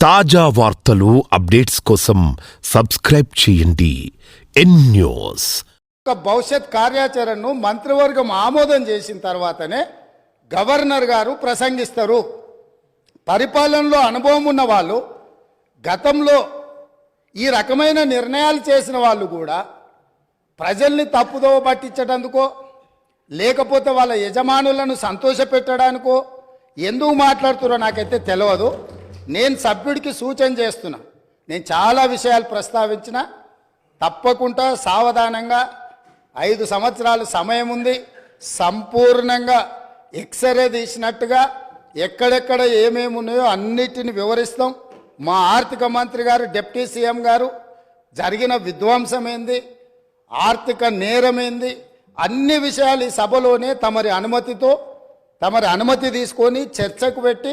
తాజా వార్తలు అప్డేట్స్ కోసం సబ్స్క్రైబ్ చేయండి. N news. ఒక భవిష్యత్ కార్యాచరణను మంత్రివర్గం ఆమోదం చేసిన తర్వాతనే గవర్నర్ గారు ప్రసంగిస్తారు. పరిపాలనలో అనుభవం ఉన్న వాళ్ళు గతంలో ఈ రకమైన నిర్ణయాలు చేసిన వాళ్ళు కూడా ప్రజల్ని తప్పుదోవ పట్టించడానికో లేకపోతే వాళ్ళ యజమానులను సంతోషపెట్టడానికో ఎందుకు మాట్లాడుతున్నారో నాకైతే తెలియదు నేను సభ్యుడికి సూచన చేస్తున్నా. నేను చాలా విషయాలు ప్రస్తావించిన తప్పకుండా సావధానంగా ఐదు సంవత్సరాలు సమయం ఉంది. సంపూర్ణంగా ఎక్స్రే తీసినట్టుగా ఎక్కడెక్కడ ఏమేమి ఉన్నాయో అన్నిటిని వివరిస్తాం. మా ఆర్థిక మంత్రి గారు డిప్యూటీ సీఎం గారు జరిగిన విధ్వంసం ఏంది ఆర్థిక నేరమేంది? అన్ని విషయాలు ఈ సభలోనే తమరి అనుమతితో తమరి అనుమతి తీసుకొని చర్చకు పెట్టి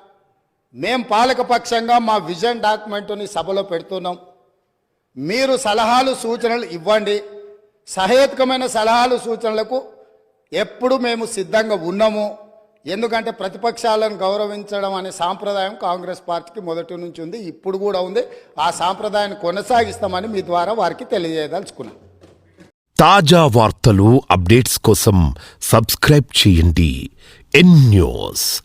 మేం పాలకపక్షంగా మా విజన్ డాక్యుమెంట్ని సభలో పెడుతున్నాం. మీరు సలహాలు సూచనలు ఇవ్వండి. సహేతుకమైన సలహాలు సూచనలకు ఎప్పుడు మేము సిద్ధంగా ఉన్నాము. ఎందుకంటే ప్రతిపక్షాలను గౌరవించడం అనే సాంప్రదాయం కాంగ్రెస్ పార్టీకి మొదటి నుంచి ఉంది ఇప్పుడు కూడా ఉంది. ఆ సాంప్రదాయాన్ని కొనసాగిస్తామని మీ ద్వారా వారికి తెలియజేయదలుచుకున్నాం. తాజా వార్తలు అప్డేట్స్ కోసం సబ్స్క్రైబ్ చేయండి. N news.